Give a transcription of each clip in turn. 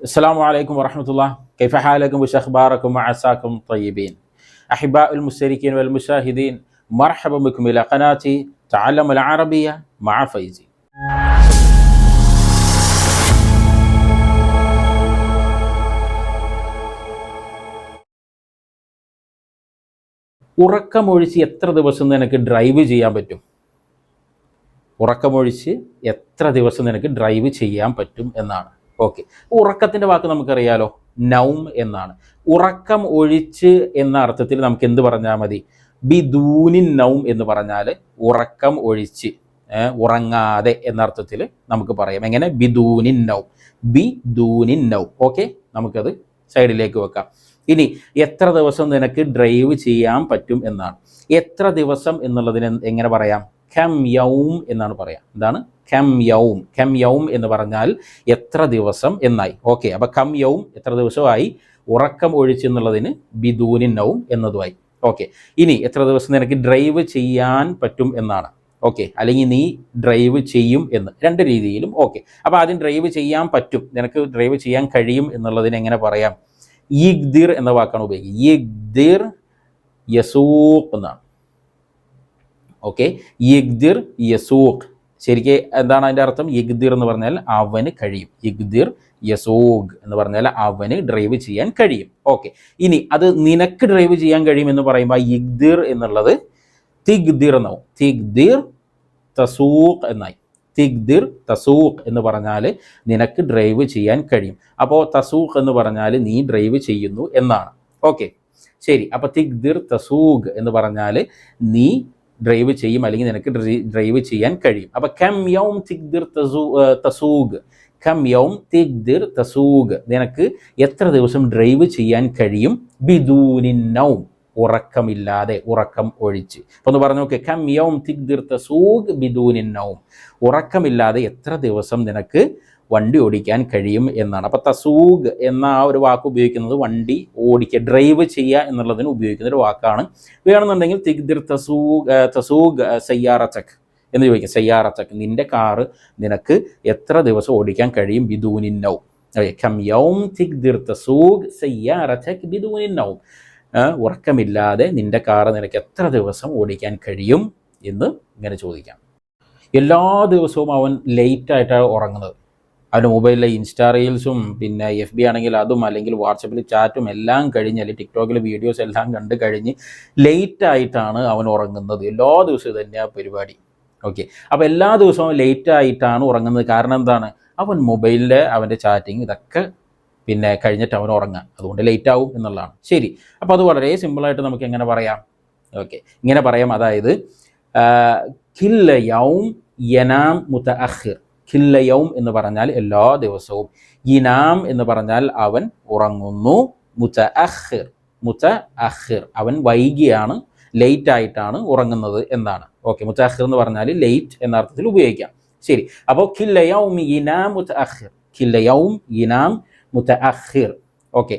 السلام عليكم ورحمة الله كيف حالكم وش أخباركم وعساكم طيبين أحباء المشتركين والمشاهدين مرحبا بكم إلى قناتي تعلم العربية مع فيزي ഉറക്കമൊഴിച്ച് എത്ര ദിവസം നിനക്ക് ഡ്രൈവ് ചെയ്യാൻ പറ്റും ഉറക്കമൊഴിച്ച് എത്ര ദിവസം നിനക്ക് ഡ്രൈവ് ചെയ്യാൻ പറ്റും എന്നാണ് ഓക്കെ. ഉറക്കത്തിന്റെ വാക്ക് നമുക്കറിയാലോ നൗം എന്നാണ്. ഉറക്കം ഒഴിച്ച് എന്ന അർത്ഥത്തിൽ നമുക്ക് എന്ത് പറഞ്ഞാൽ മതി? ബി ദൂനിൻ നൗം എന്ന് പറഞ്ഞാൽ ഉറക്കം ഒഴിച്ച് ഉറങ്ങാതെ എന്ന അർത്ഥത്തിൽ നമുക്ക് പറയാം. എങ്ങനെ? ബിദൂനിൻ നൗ. ബി ദൂനിൻ നൗ. ഓക്കെ? നമുക്കത് സൈഡിലേക്ക് വെക്കാം. ഇനി എത്ര ദിവസം നിനക്ക് ഡ്രൈവ് ചെയ്യാൻ പറ്റും എന്നാണ്. എത്ര ദിവസം എന്നുള്ളതിന് എങ്ങനെ പറയാം? ഖം യൗം എന്നാണ് പറയാം. എന്താണ്? ഖം യൗം. ഖം യൗം എന്ന് പറഞ്ഞാൽ എത്ര ദിവസം എന്നായി. ഓക്കെ അപ്പൊ കം യൗം എത്ര ദിവസമായി? ഉറക്കം ഒഴിച്ചു എന്നുള്ളതിന് നൗം എന്നതുമായി. ഓക്കെ ഇനി എത്ര ദിവസം നിനക്ക് ഡ്രൈവ് ചെയ്യാൻ പറ്റും എന്നാണ്. ഓക്കെ അല്ലെങ്കിൽ നീ ഡ്രൈവ് ചെയ്യും എന്ന്. രണ്ട് രീതിയിലും ഓക്കെ. അപ്പോൾ ആദ്യം ഡ്രൈവ് ചെയ്യാൻ പറ്റും. നിനക്ക് ഡ്രൈവ് ചെയ്യാൻ കഴിയും എന്നുള്ളതിന് എങ്ങനെ പറയാം? ഈഗ്ദിർ എന്ന വാക്കാണ് ഉപയോഗിക്കുക. ഈഗ്ദിർ യസൂഖ് എന്നാണ്. ഓക്കെ യഗ്ദിർ യസൂഖ്. ശരിക്ക് എന്താണ് അതിന്റെ അർത്ഥം? യഗ്ദിർ എന്ന് പറഞ്ഞാൽ അവന് കഴിയും. യഗ്ദിർ യസോഗ് എന്ന് പറഞ്ഞാൽ അവന് ഡ്രൈവ് ചെയ്യാൻ കഴിയും. ഓക്കെ ഇനി അത് നിനക്ക് ഡ്രൈവ് ചെയ്യാൻ കഴിയും എന്ന് പറയുമ്പോൾ യഗ്ദിർ എന്നുള്ളത് തിഗ്ദിർ എന്നാവും. തിഗ്ദിർ തസൂഖ് എന്നായി. തിഗ്ദിർ തസൂഖ് എന്ന് പറഞ്ഞാൽ നിനക്ക് ഡ്രൈവ് ചെയ്യാൻ കഴിയും. അപ്പോൾ തസൂഖ് എന്ന് പറഞ്ഞാൽ നീ ഡ്രൈവ് ചെയ്യുന്നു എന്നാണ്. ഓക്കെ ശരി. അപ്പോൾ തിഗ്ദിർ തസൂഖ് എന്ന് പറഞ്ഞാൽ നീ ഡ്രൈവ് ചെയ്യും അല്ലെങ്കിൽ നിനക്ക് ഡ്രൈവ് ചെയ്യാൻ കഴിയും. അപ്പോൾ കം യൗം തിഗ്ദിർ തസൂ തസൂഗ്. കം യൗം തിഗ്ദിർ തസൂഗ്. നിനക്ക് എത്ര ദിവസം ഡ്രൈവ് ചെയ്യാൻ കഴിയും? ബിദൂനിൻ നൗം. ഉറക്കമില്ലാതെ ഉറക്കം ഒഴിച്ച്. അപ്പോൾ ഒന്ന് പറഞ്ഞു നോക്ക്. കം യൗം തിഗ്ദിർ തസൂഗ് ബിദൂനിൻ നൗം. ഉറക്കമില്ലാതെ എത്ര ദിവസം നിനക്ക് വണ്ടി ഓടിക്കാൻ കഴിയും എന്നാണ്. അപ്പോൾ തസൂഗ് എന്ന ആ ഒരു വാക്ക് ഉപയോഗിക്കുന്നത് വണ്ടി ഓടിക്കുക ഡ്രൈവ് ചെയ്യുക എന്നുള്ളതിന് ഉപയോഗിക്കുന്ന ഒരു വാക്കാണ്. വേണമെന്നുണ്ടെങ്കിൽ തിഗ്ദിർ തസൂഗ് തസൂഗ് സയ്യാറച്ചക് എന്ന് ചോദിക്കാം. സയ്യാറ ചക്ക് നിന്റെ കാറ് നിനക്ക് എത്ര ദിവസം ഓടിക്കാൻ കഴിയും? ബിദൂനിൻ നൗ. കം യൗം തസൂഗ് ഉറക്കമില്ലാതെ നിന്റെ കാറ് നിനക്ക് എത്ര ദിവസം ഓടിക്കാൻ കഴിയും എന്ന് ഇങ്ങനെ ചോദിക്കാം. എല്ലാ ദിവസവും അവൻ ലേറ്റായിട്ടാണ് ഉറങ്ങുന്നത്. അവന്റെ മൊബൈലിലെ ഇൻസ്റ്റാ റീൽസും പിന്നെ എഫ് ബി ആണെങ്കിൽ അതും അല്ലെങ്കിൽ വാട്സപ്പിൽ ചാറ്റും എല്ലാം കഴിഞ്ഞ് അല്ലെങ്കിൽ ടിക്ടോക്കിൽ വീഡിയോസ് എല്ലാം കണ്ട് കഴിഞ്ഞ് ലേറ്റ് ആയിട്ടാണ് അവൻ ഉറങ്ങുന്നത്. എല്ലാ ദിവസവും തന്നെയാണ് പരിപാടി. ഓക്കെ അപ്പോൾ എല്ലാ ദിവസവും ലേറ്റ് ആയിട്ടാണ് ഉറങ്ങുന്നത്. കാരണം എന്താണ്? അവൻ മൊബൈലിലെ അവന്റെ ചാറ്റിങ് ഇതൊക്കെ പിന്നെ കഴിഞ്ഞിട്ട് അവൻ ഉറങ്ങുക. അതുകൊണ്ട് ലേറ്റ് ആവും എന്നുള്ളതാണ്. ശരി. അപ്പോൾ അത് വളരെ സിമ്പിളായിട്ട് നമുക്ക് എങ്ങനെ പറയാം? ഓക്കെ ഇങ്ങനെ പറയാം. അതായത് കില്ല യൗം യനാം മുത്ത അഖിർ ഖില്ലയൗം എന്ന് പറഞ്ഞാൽ എല്ലാ ദിവസവും. ഇനാം എന്ന് പറഞ്ഞാൽ അവൻ ഉറങ്ങുന്നു. മുച്ച അഹിർ മുച്ച അഹിർ അവൻ വൈകിയാണ് ലേറ്റ് ആയിട്ടാണ് ഉറങ്ങുന്നത് എന്നാണ്. ഓക്കെ മുച്ച അഹിർ എന്ന് പറഞ്ഞാൽ ലേറ്റ് എന്ന അർത്ഥത്തിൽ ഉപയോഗിക്കാം. ശരി അപ്പോൾ ഖില്ലയൗം ഇനാം മുച്ച അഹിർ ഖില്ലയൗം ഇനാം മുത്ത അഹിർ ഓക്കെ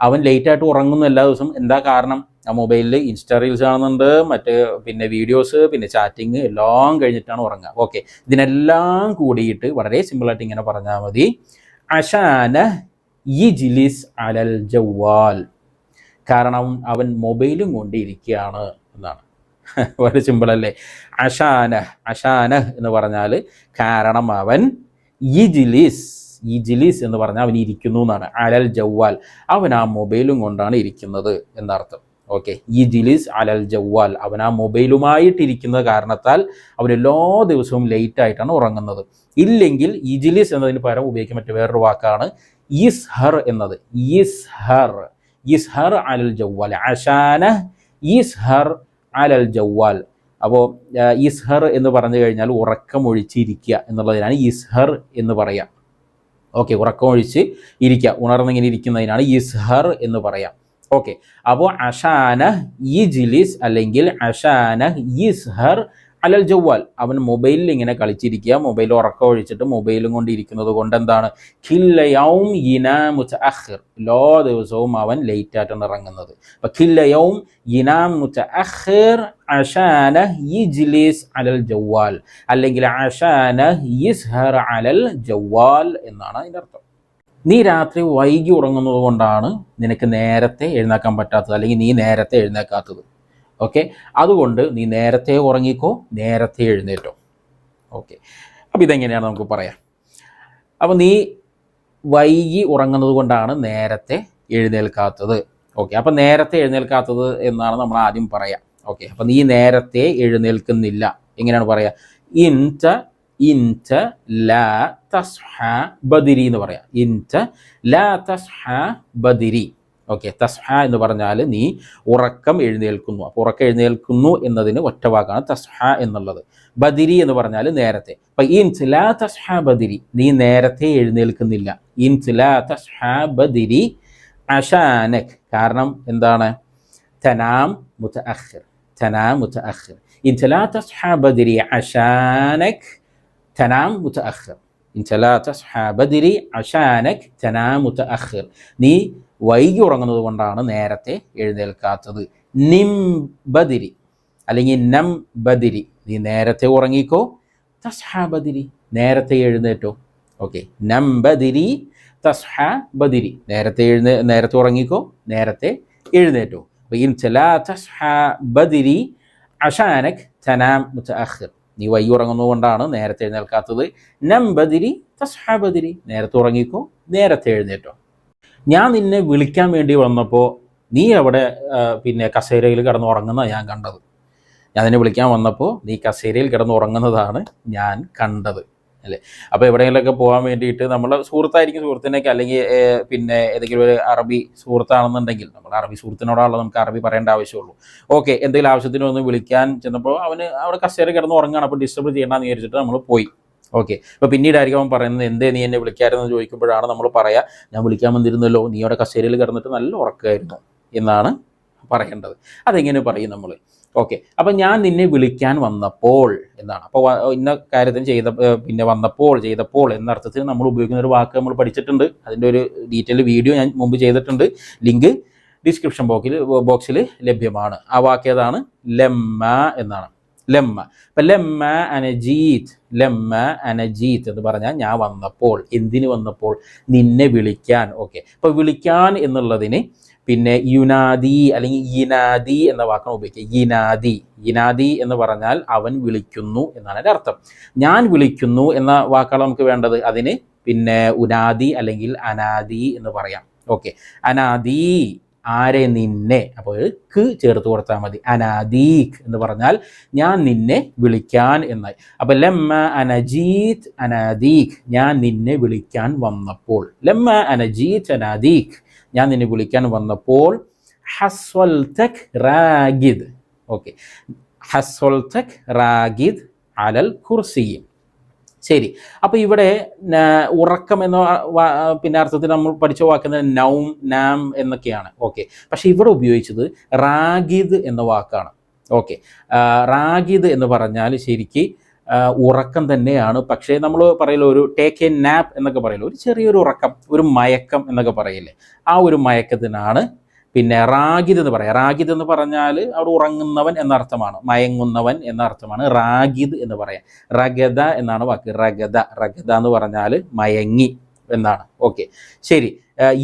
അവൻ ലേറ്റ് ആയിട്ട് ഉറങ്ങുന്നു എല്ലാ ദിവസവും. എന്താ കാരണം? ആ മൊബൈലിൽ ഇൻസ്റ്റാ റീൽസ് കാണുന്നുണ്ട് മറ്റ് പിന്നെ വീഡിയോസ് പിന്നെ ചാറ്റിങ് എല്ലാം കഴിഞ്ഞിട്ടാണ് ഉറങ്ങുക ഓക്കെ ഇതിനെല്ലാം കൂടിയിട്ട് വളരെ സിമ്പിളായിട്ട് ഇങ്ങനെ പറഞ്ഞാൽ മതി. അഷാന ജിലിസ് അലൽ ജവാൽ കാരണം അവൻ മൊബൈലും കൊണ്ട് ഇരിക്കുകയാണ് എന്നാണ്. വളരെ സിമ്പിൾ അല്ലേ? അഷാന അഷാന എന്ന് പറഞ്ഞാൽ കാരണം അവൻ യിജ്ലിസ് ഇജിലിസ് എന്ന് പറഞ്ഞാൽ അവൻ ഇരിക്കുന്നു എന്നാണ്. അലൽ ജവ്വാൽ. അവൻ ആ മൊബൈലും കൊണ്ടാണ് ഇരിക്കുന്നത് എന്നർത്ഥം. ഓക്കെ ഈ ജിലിസ് അലൽ ജവ്വാൽ. അവൻ ആ മൊബൈലുമായിട്ടിരിക്കുന്ന കാരണത്താൽ അവൻ എല്ലാ ദിവസവും ലേറ്റ് ആയിട്ടാണ് ഉറങ്ങുന്നത്. ഇല്ലെങ്കിൽ ഇജിലിസ് എന്നതിന് പകരം ഉപയോഗിക്കാൻ പറ്റിയ വേറൊരു വാക്കാണ് ഇസ്ഹർ എന്നത്. ഇസ്ഹർ. ഇസ്ഹർ അലൽ ജവ്വാൽ. അഷാന ഇസ്ഹർ അലൽ ജവ്വാൽ. അപ്പോൾ ഇസ്ഹർ എന്ന് പറഞ്ഞു കഴിഞ്ഞാൽ ഉറക്കമൊഴിച്ചിരിക്കുക എന്നുള്ളതിനാണ് ഇസ്ഹർ എന്ന് പറയാം. ഓക്കെ ഉറക്കമൊഴിച്ച് ഇരിക്കുക. ഉണർന്നിങ്ങനെ ഇരിക്കുന്നതിനാണ് ഇസ്ഹർ എന്ന് പറയാം. ഓക്കെ അപ്പോൾ അഷാന ജിലിസ് അല്ലെങ്കിൽ അഷാന യിസ്ഹർ അലൽ ജവ്വാൽ അവൻ മൊബൈലിൽ ഇങ്ങനെ കളിച്ചിരിക്കുക. മൊബൈൽ ഉറക്കം ഒഴിച്ചിട്ട് മൊബൈലും കൊണ്ട് ഇരിക്കുന്നത് കൊണ്ട് എന്താണ്? ഖില്ലയൗം യിനാമുച്ച അഖിർ എല്ലാ ദിവസവും അവൻ ലേറ്റ് ആയിട്ടാണ് ഇറങ്ങുന്നത്. അപ്പൊ ഖില്ലയൗം ഇനാമു അഖിർ അഷാന ഇജ്ലിസ് അലൽ ജവ്വാൽ അല്ലെങ്കിൽ അഷാന ഇസ്ഹർ അലൽ ജവ്വാൽ എന്നാണ് അതിന്റെ അർത്ഥം. നീ രാത്രി വൈകി ഉറങ്ങുന്നത് കൊണ്ടാണ് നിനക്ക് നേരത്തെ എഴുന്നേക്കാൻ പറ്റാത്തത് അല്ലെങ്കിൽ നീ നേരത്തെ എഴുന്നേക്കാത്തത്. ഓക്കെ അതുകൊണ്ട് നീ നേരത്തെ ഉറങ്ങിക്കോ നേരത്തെ എഴുന്നേറ്റോ. ഓക്കെ അപ്പോൾ ഇതെങ്ങനെയാണ് നമുക്ക് പറയാം? അപ്പോൾ നീ വൈകി ഉറങ്ങുന്നത് കൊണ്ടാണ് നേരത്തെ എഴുന്നേൽക്കാത്തത്. ഓക്കെ അപ്പം നേരത്തെ എഴുന്നേൽക്കാത്തത് എന്നാണ് നമ്മൾ ആദ്യം പറയാം. ഓക്കെ അപ്പം നീ നേരത്തെ എഴുന്നേൽക്കുന്നില്ല. എങ്ങനെയാണ് പറയാ? ഇന്റ ഇന്റ ലാ തസ്ഹ ബദിരി എന്ന് പറയാം. ഇന്റ ലാ തസ്ഹ ബദിരി. ഓക്കെ തസ്ഹ എന്ന് പറഞ്ഞാൽ നീ ഉറക്കം എഴുന്നേൽക്കുന്നു. അപ്പോൾ ഉറക്കം എഴുന്നേൽക്കുന്നു എന്നതിന് ഒറ്റവാക്കാണ് തസ്ഹ എന്നുള്ളത്. ബദിരി എന്ന് പറഞ്ഞാൽ നേരത്തെ. അപ്പം ഇൻസ് ലാ തസ്ഹ ബദിരി. നീ നേരത്തെ എഴുന്നേൽക്കുന്നില്ല. ഇൻസ് ലാ തസ്ഹ ബദിരി അഷാനക്. കാരണം എന്താണ്? തനാം മുത്ത അഹ് തനാം മുത്ത അഹ് ഇൻസ് ലാ തസ്ഹ ബദിരി അഷാനക് തനാം തസ്ഹ ബദിരി അഷാനക് തനാം മുതഅഖിർ നീ വൈകി ഉറങ്ങുന്നത് കൊണ്ടാണ് നേരത്തെ എഴുന്നേൽക്കാത്തത്. നിം ബദിരി അല്ലെങ്കിൽ നം ബദിരി. നീ നേരത്തെ ഉറങ്ങിക്കോ. തസ്ഹ ബദിരി നേരത്തെ എഴുന്നേറ്റോ. ഓക്കെ. നം ബദിരി തസ്ഹ ബദിരി. നേരത്തെ എഴുന്നേ നേരത്തെ ഉറങ്ങിക്കോ നേരത്തെ എഴുന്നേറ്റോ. ഇൻ ചലാ തസ്ഹ ബദിരി അഷാനക് തനാം മുതഅഖിർ നീ വൈകി ഉറങ്ങുന്നതുകൊണ്ടാണ് നേരത്തെ എഴുന്നേൽക്കാത്തത്. നമ്പതിരി തസ്ഹാബതിരി നേരത്തെ ഉറങ്ങിക്കോ നേരത്തെ എഴുന്നേറ്റോ. ഞാൻ നിന്നെ വിളിക്കാൻ വേണ്ടി വന്നപ്പോൾ നീ അവിടെ പിന്നെ കസേരയിൽ കിടന്ന് ഉറങ്ങുന്ന ഞാൻ കണ്ടത്. ഞാൻ നിന്നെ വിളിക്കാൻ വന്നപ്പോൾ നീ കസേരയിൽ കിടന്ന് ഉറങ്ങുന്നതാണ് ഞാൻ കണ്ടത്. അല്ലേ? അപ്പോൾ എവിടെയെങ്കിലുമൊക്കെ പോകാൻ വേണ്ടിയിട്ട് നമ്മൾ സുഹൃത്തായിരിക്കും സുഹൃത്തിനൊക്കെ അല്ലെങ്കിൽ പിന്നെ ഏതെങ്കിലും ഒരു അറബി സുഹൃത്താണെന്നുണ്ടെങ്കിൽ നമ്മൾ അറബി സുഹൃത്തിനോടാണല്ലോ നമുക്ക് അറബി പറയേണ്ട ആവശ്യമുള്ളൂ. ഓക്കെ എന്തെങ്കിലും ആവശ്യത്തിന് ഒന്ന് വിളിക്കാൻ ചെന്നപ്പോൾ അവന് അവിടെ കസേര കിടന്ന് ഉറങ്ങാണ് അപ്പോൾ ഡിസ്റ്റർബ് ചെയ്യണമെന്ന് വിചാരിച്ചിട്ട് നമ്മൾ പോയി. ഓക്കെ അപ്പോൾ പിന്നീടായിരിക്കും അവൻ പറയുന്നത് എന്തേ നീ എന്നെ വിളിക്കാരെന്ന് ചോദിക്കുമ്പോഴാണ് നമ്മൾ പറയാ ഞാൻ വിളിക്കാൻ വന്നിരുന്നല്ലോ നീ അവിടെ കസേരയിൽ കിടന്നിട്ട് നല്ല ഉറക്കമായിരുന്നു എന്നാണ് പറയേണ്ടത്. അതെങ്ങനെ പറയും നമ്മൾ ഓക്കെ അപ്പം ഞാൻ നിന്നെ വിളിക്കാൻ വന്നപ്പോൾ എന്നാണ് അപ്പോൾ ഇന്ന കാര്യത്തിന് ചെയ്ത പിന്നെ വന്നപ്പോൾ ചെയ്തപ്പോൾ എന്ന അർത്ഥത്തിൽ നമ്മൾ ഉപയോഗിക്കുന്ന ഒരു വാക്ക് നമ്മൾ പഠിച്ചിട്ടുണ്ട്. അതിന്റെ ഒരു ഡീറ്റെയിൽ വീഡിയോ ഞാൻ മുമ്പ് ചെയ്തിട്ടുണ്ട്. ലിങ്ക് ഡിസ്ക്രിപ്ഷൻ ബോക്സിൽ ബോക്സിൽ ലഭ്യമാണ്. ആ വാക്ക് ഏതാണ്? ലെമ്മ എന്നാണ്. ലെമ്മ. അപ്പം ലെമ്മ അനജീത് ലെമ്മ അനജീത് എന്ന് പറഞ്ഞാൽ ഞാൻ വന്നപ്പോൾ എന്തിന് വന്നപ്പോൾ? നിന്നെ വിളിക്കാൻ. ഓക്കെ അപ്പോൾ വിളിക്കാൻ എന്നുള്ളതിന് പിന്നെ യുനാദി അല്ലെങ്കിൽ ഇനാദി എന്ന വാക്കാണ് ഉപയോഗിക്കുക. ഇനാദി ഇനാദി എന്ന് പറഞ്ഞാൽ അവൻ വിളിക്കുന്നു എന്നാണ് എന്റെ അർത്ഥം. ഞാൻ വിളിക്കുന്നു എന്ന വാക്കാണ് നമുക്ക് വേണ്ടത്. അതിന് പിന്നെ ഉനാദി അല്ലെങ്കിൽ അനാദി എന്ന് പറയാം. ഓക്കെ. അനാദി ആരെ നിന്നെ? അപ്പോൾ ക്ക് ചേർത്ത് കൊടുത്താൽ മതി. അനാദീഖ് എന്ന് പറഞ്ഞാൽ ഞാൻ നിന്നെ വിളിക്കാൻ എന്നായി അപ്പൊ ലമ്മ അനജീത് അനാദീഖ് ഞാൻ നിന്നെ വിളിക്കാൻ വന്നപ്പോൾ. ലമ്മ അനജീത് അനാദീഖ് ഞാൻ നിന്നെ വിളിക്കാൻ വന്നപ്പോൾ ഹസ്വൽതക് റാഗിദ്. ഓക്കെ. ഹസ്വൽതക് റാഗിദ് അലൽ കുർസിയും ശരി. അപ്പോൾ ഇവിടെ ഉറക്കം എന്ന പിന്നെ അർത്ഥത്തിൽ നമ്മൾ പഠിച്ച വാക്കുന്ന നൗം നാം എന്നൊക്കെയാണ്. ഓക്കെ. പക്ഷേ ഇവിടെ ഉപയോഗിച്ചത് റാഗിദ് എന്ന വാക്കാണ്. ഓക്കെ. റാഗിദ് എന്ന് പറഞ്ഞാൽ ശരിക്ക് ഉറക്കം തന്നെയാണ്. പക്ഷേ നമ്മൾ പറയില്ല ഒരു ടേക്ക് എ നാപ്പ് എന്നൊക്കെ പറയില്ല ഒരു ചെറിയൊരു ഉറക്കം ഒരു മയക്കം എന്നൊക്കെ പറയില്ലേ ആ ഒരു മയക്കത്തിനാണ് പിന്നെ റാഗിദ് എന്ന് പറയാം. റാഗിദ് എന്ന് പറഞ്ഞാൽ അവിടെ ഉറങ്ങുന്നവൻ എന്നർത്ഥമാണ്. മയങ്ങുന്നവൻ എന്നർത്ഥമാണ്. റാഗിദ് എന്ന് പറയാം. റഗദ എന്നാണ് വാക്ക്. റഗദ. റഗദ എന്ന് പറഞ്ഞാൽ മയങ്ങി എന്നാണ്. ഓക്കെ ശരി.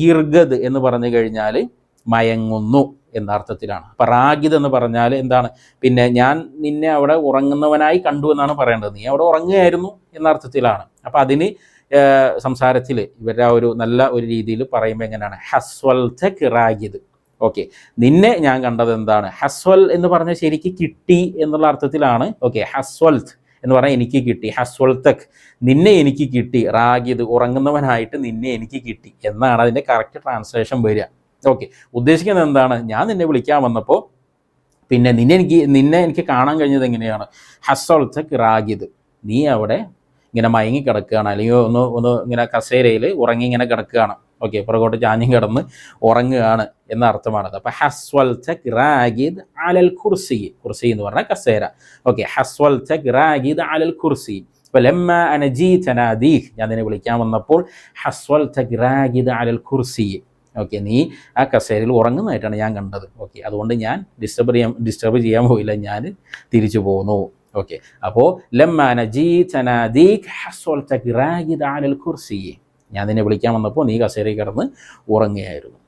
ഇർഗദ് എന്ന് പറഞ്ഞു കഴിഞ്ഞാൽ മയങ്ങുന്നു. എന്ന അർത്ഥത്തിലാണ് അപ്പം റാഗിദ് എന്ന് പറഞ്ഞാൽ എന്താണ്? പിന്നെ ഞാൻ നിന്നെ അവിടെ ഉറങ്ങുന്നവനായി കണ്ടു എന്നാണ് പറയേണ്ടത്. നീ അവിടെ ഉറങ്ങുകയായിരുന്നു എന്ന അർത്ഥത്തിലാണ്. അപ്പം അതിന് സംസാരത്തിൽ ഇവരുടെ ആ ഒരു നല്ല ഒരു രീതിയിൽ പറയുമ്പോൾ എങ്ങനെയാണ്? ഹസ്വൽ റാഗിദ്. ഓക്കെ. നിന്നെ ഞാൻ കണ്ടത് എന്താണ്? ഹസ്വൽ എന്ന് പറഞ്ഞാൽ ശരിക്ക് കിട്ടി എന്നുള്ള അർത്ഥത്തിലാണ്. ഓക്കെ. ഹസ്വൽത്ത് എന്ന് പറഞ്ഞാൽ എനിക്ക് കിട്ടി. ഹസ്വൽത്തക് നിന്നെ എനിക്ക് കിട്ടി. റാഗിദ് ഉറങ്ങുന്നവനായിട്ട് നിന്നെ എനിക്ക് കിട്ടി. എന്നാണ് അതിന്റെ കറക്റ്റ് ട്രാൻസ്ലേഷൻ വരിക. ഓക്കെ ഉദ്ദേശിക്കുന്നത് എന്താണ്? ഞാൻ നിന്നെ വിളിക്കാൻ വന്നപ്പോൾ പിന്നെ നിന്നെ എനിക്ക് നിന്നെ എനിക്ക് കാണാൻ കഴിഞ്ഞത് എങ്ങനെയാണ്? ഹസ്വൽത്തക് റാഗിദ് നീ അവിടെ ഇങ്ങനെ മയങ്ങി കിടക്കുകയാണ്. അല്ലെങ്കിൽ ഒന്ന് ഒന്ന് ഇങ്ങനെ കസേരയിൽ ഉറങ്ങി ഇങ്ങനെ കിടക്കുകയാണ്. ഓക്കെ പുറകോട്ട് ചാഞ്ഞും കിടന്ന് ഉറങ്ങുകയാണ് എന്ന അർത്ഥമാണത്. അപ്പൊ ഹസ്വൽ ചക് റാഗിദ് അലൽ കുർസി കുർസി എന്ന് പറഞ്ഞാൽ കസേര. ഓക്കെ ഹസ്വൽ ചക് റാഗിദ് അലൽ കുർസി അപ്പോൾ ലെമ്മ അനജീ ചനാദീഹ് ഞാൻ നിന്നെ വിളിക്കാൻ വന്നപ്പോൾ ഹസ്വൽ ചക് റാഗിദ് അലൽ കുർസി ഓക്കെ നീ ആ കസേരയിൽ ഉറങ്ങുന്നതായിട്ടാണ് ഞാൻ കണ്ടത്. ഓക്കെ അതുകൊണ്ട് ഞാൻ ഡിസ്റ്റർബ് ചെയ്യാൻ ഡിസ്റ്റർബ് ചെയ്യാൻ പോയില്ല. ഞാൻ തിരിച്ചു പോന്നു. ഓക്കെ അപ്പോൾ ഞാൻ നിന്നെ വിളിക്കാൻ വന്നപ്പോൾ നീ കസേരയിൽ കിടന്ന് ഉറങ്ങുകയായിരുന്നു.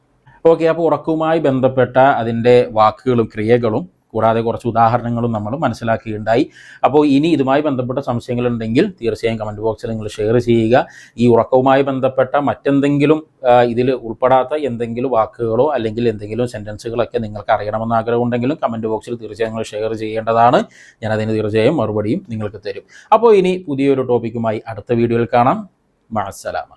ഓക്കെ അപ്പോൾ ഉറക്കവുമായി ബന്ധപ്പെട്ട അതിന്റെ വാക്കുകളും ക്രിയകളും കൂടാതെ കുറച്ച് ഉദാഹരണങ്ങളും നമ്മൾ മനസ്സിലാക്കുകയുണ്ടായി അപ്പോൾ ഇനി ഇതുമായി ബന്ധപ്പെട്ട സംശയങ്ങളുണ്ടെങ്കിൽ തീർച്ചയായും കമന്റ് ബോക്സിൽ നിങ്ങൾ ഷെയർ ചെയ്യുക. ഈ ഉറക്കവുമായി ബന്ധപ്പെട്ട മറ്റെന്തെങ്കിലും ഇതിൽ ഉൾപ്പെടാത്ത എന്തെങ്കിലും വാക്കുകളോ അല്ലെങ്കിൽ എന്തെങ്കിലും സെന്റൻസുകളൊക്കെ നിങ്ങൾക്ക് അറിയണമെന്ന് ആഗ്രഹമുണ്ടെങ്കിലും കമന്റ് ബോക്സിൽ തീർച്ചയായും നിങ്ങൾ ഷെയർ ചെയ്യേണ്ടതാണ്. ഞാൻ അതിന് തീർച്ചയായും മറുപടിയും നിങ്ങൾക്ക് തരും. അപ്പോൾ ഇനി പുതിയൊരു ടോപ്പിക്കുമായി അടുത്ത വീഡിയോയിൽ കാണാം. മഴസലാമ